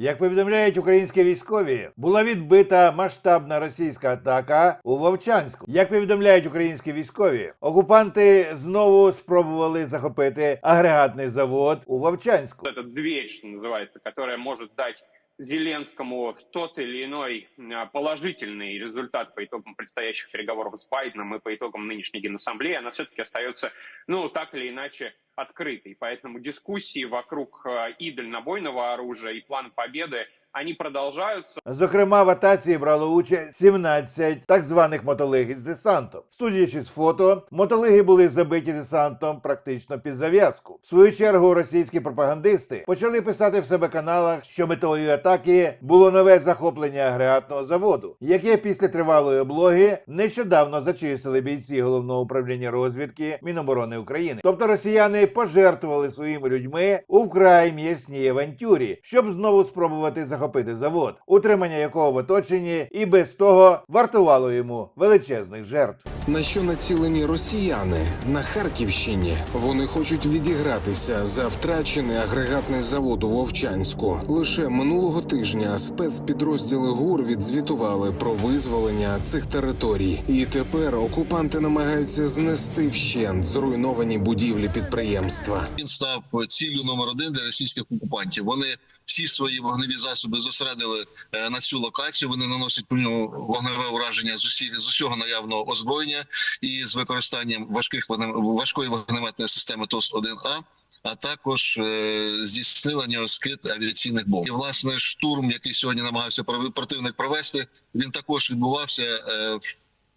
Як повідомляють українські військові, була відбита масштабна російська атака у Вовчанську. Як повідомляють українські військові, окупанти знову спробували захопити агрегатний завод у Вовчанську. Це дверь, називається, яка може дать Зеленскому тот или иной а, положительный результат по итогам предстоящих переговоров с Байденом и по итогам нынешней Генассамблеи, она все-таки остается, ну, так или иначе, открытой. Поэтому дискуссии вокруг а, и дальнобойного оружия, и плана победы, они продолжаются. Зокрема, в атаці брало участь 17 так званих мотолиг із десантом. Судячи з фото, мотолиги були забиті десантом практично під зав'язку. В свою чергу російські пропагандисти почали писати в себе каналах, що метою атаки було нове захоплення агрегатного заводу, яке після тривалої облоги нещодавно зачистили бійці головного управління розвідки Міноборони України. Тобто росіяни пожертвували своїми людьми у вкрай м'ясній авантюрі, щоб знову спробувати захопити завод, утримання якого в оточенні і без того вартувало йому величезних жертв. На що націлені росіяни на Харківщині? Вони хочуть відігратися за втрачений агрегатний завод у Вовчанську. Лише минулого тижня спецпідрозділи ГУР відзвітували про визволення цих територій, і тепер окупанти намагаються знести вщент зруйновані будівлі підприємства. Він став ціллю номер один для російських окупантів. Вони всі свої вогневі засоби зосередили е, на цю локацію. Вони наносять по ньому вогневе ураження з усі з усього наявного озброєння і з використанням важких важкої вогнеметної системи ТОС 1 а а також е, здійснила нього скид авіаційних бомб. І власне штурм, який сьогодні намагався противник провести, він також відбувався. Е,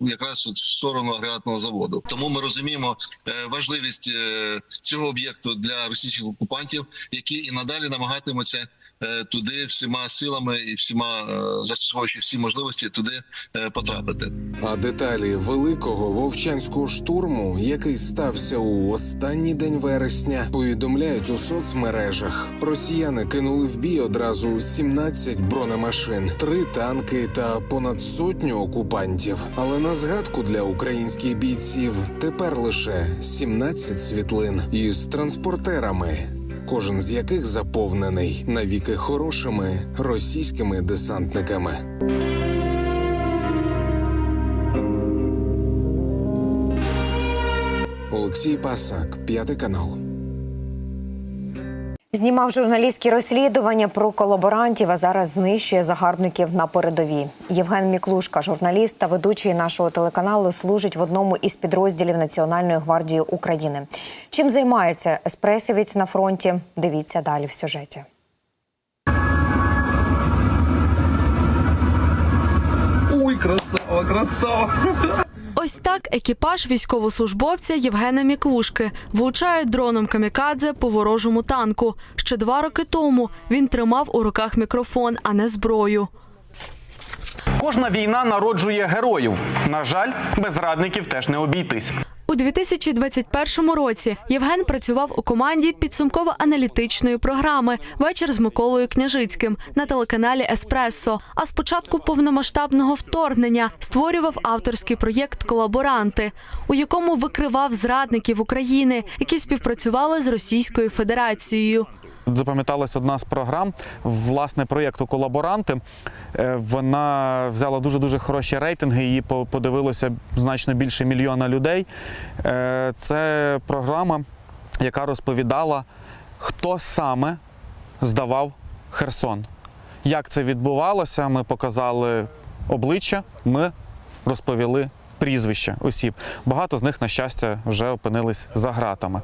Якраз в сторону агрегатного заводу, тому ми розуміємо е, важливість цього об'єкту для російських окупантів, які і надалі намагатимуться туди всіма силами і всіма е, застосовуючи всі можливості туди е, потрапити. А деталі великого вовчанського штурму, який стався у останній день вересня, повідомляють у соцмережах. Росіяни кинули в бій одразу 17 бронемашин, три танки та понад сотню окупантів. Але на згадку для українських бійців тепер лише 17 світлин із транспортерами. Кожен з яких заповнений навіки хорошими російськими десантниками. Олексій Пасак, п'ятий канал. Знімав журналістські розслідування про колаборантів, а зараз знищує загарбників на передовій. Євген Міклушка, журналіст та ведучий нашого телеканалу, служить в одному із підрозділів Національної гвардії України. Чим займається еспресівець на фронті? Дивіться далі в сюжеті. Ой, красава, красава. Ось так екіпаж військовослужбовця Євгена Міклушки влучає дроном камікадзе по ворожому танку. Ще два роки тому він тримав у руках мікрофон, а не зброю. Кожна війна народжує героїв. На жаль, без радників теж не обійтись. У 2021 році Євген працював у команді підсумково-аналітичної програми Вечір з Миколою Княжицьким на телеканалі Еспресо. А з початку повномасштабного вторгнення створював авторський проєкт Колаборанти, у якому викривав зрадників України, які співпрацювали з Російською Федерацією. Запам'яталась одна з програм власне проєкту Колаборанти. Е, Вона взяла дуже дуже хороші рейтинги. Її подивилося значно більше мільйона людей. Е, Це програма, яка розповідала, хто саме здавав Херсон. Як це відбувалося? Ми показали обличчя, ми розповіли прізвища осіб. Багато з них, на щастя, вже опинились за ґратами.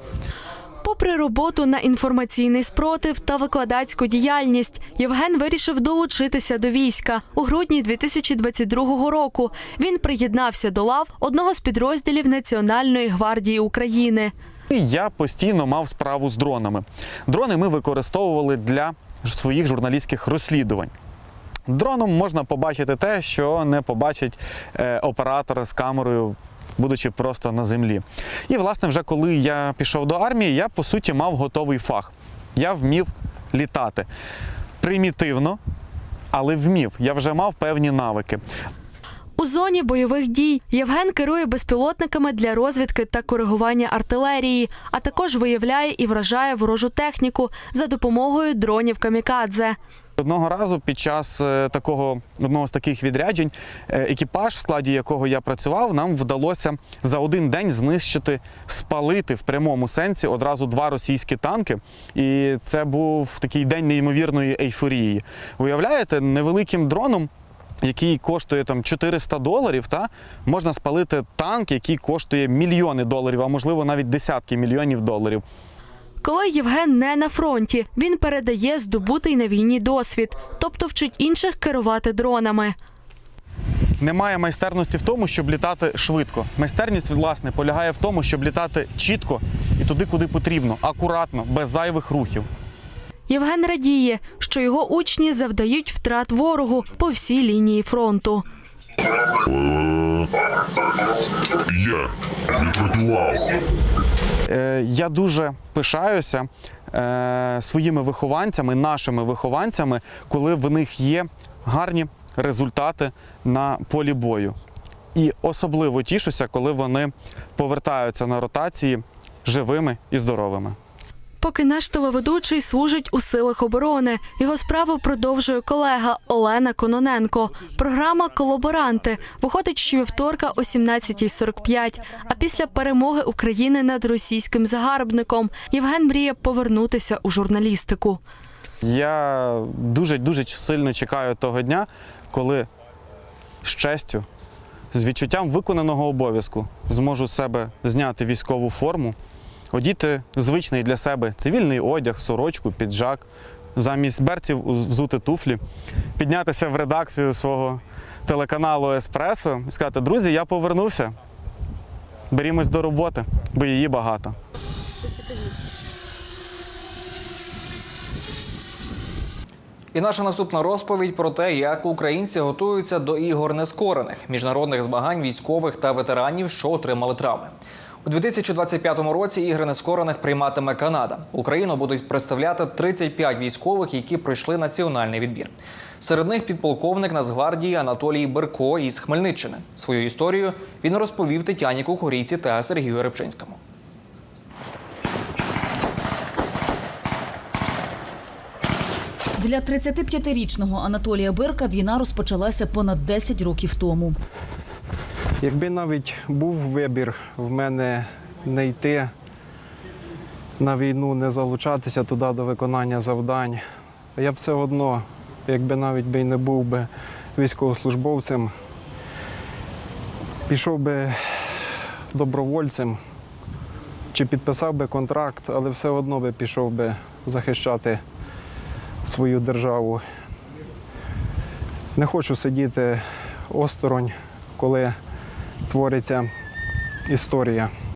Попри роботу на інформаційний спротив та викладацьку діяльність, Євген вирішив долучитися до війська. У грудні 2022 року він приєднався до лав одного з підрозділів Національної гвардії України. Я постійно мав справу з дронами. Дрони ми використовували для своїх журналістських розслідувань. Дроном можна побачити те, що не побачить е, оператор з камерою, будучи просто на землі. І, власне, вже коли я пішов до армії, я по суті мав готовий фах. Я вмів літати примітивно, але вмів. Я вже мав певні навики. У зоні бойових дій Євген керує безпілотниками для розвідки та коригування артилерії, а також виявляє і вражає ворожу техніку за допомогою дронів камікадзе. Одного разу під час е, такого одного з таких відряджень, е, екіпаж, в складі якого я працював, нам вдалося за один день знищити, спалити в прямому сенсі одразу два російські танки. І це був такий день неймовірної ейфорії. Уявляєте, невеликим дроном. Який коштує там 400 доларів, та можна спалити танк, який коштує мільйони доларів, а можливо навіть десятки мільйонів доларів. Коли Євген не на фронті, він передає здобутий на війні досвід, тобто вчить інших керувати дронами. Немає майстерності в тому, щоб літати швидко. Майстерність, власне, полягає в тому, щоб літати чітко і туди, куди потрібно, акуратно, без зайвих рухів. Євген радіє, що його учні завдають втрат ворогу по всій лінії фронту. Я відпрацював. Е, я дуже пишаюся е, своїми вихованцями, нашими вихованцями, коли в них є гарні результати на полі бою. І особливо тішуся, коли вони повертаються на ротації живими і здоровими. Поки наш телеведучий служить у силах оборони, його справу продовжує колега Олена Кононенко. Програма Колаборанти виходить щовівторка о 17.45. А після перемоги України над російським загарбником Євген мріє повернутися у журналістику. Я дуже дуже сильно чекаю того дня, коли з честю, з відчуттям виконаного обов'язку зможу себе зняти військову форму, одіти звичний для себе цивільний одяг, сорочку, піджак, замість берців взути туфлі, піднятися в редакцію свого телеканалу Еспресо і сказати: друзі, я повернувся. Берімось до роботи, бо її багато. І наша наступна розповідь про те, як українці готуються до ігор нескорених міжнародних змагань військових та ветеранів, що отримали травми. У 2025 році ігри нескорених прийматиме Канада. Україну будуть представляти 35 військових, які пройшли національний відбір. Серед них підполковник Нацгвардії Анатолій Берко із Хмельниччини. Свою історію він розповів Тетяні Кукурійці та Сергію Рибчинському. Для 35-річного Анатолія Бирка війна розпочалася понад 10 років тому. Якби навіть був вибір в мене не йти на війну, не залучатися туди до виконання завдань, я б все одно, якби навіть би не був би військовослужбовцем, пішов би добровольцем чи підписав би контракт, але все одно би пішов би захищати свою державу. Не хочу сидіти осторонь, коли твориться історія.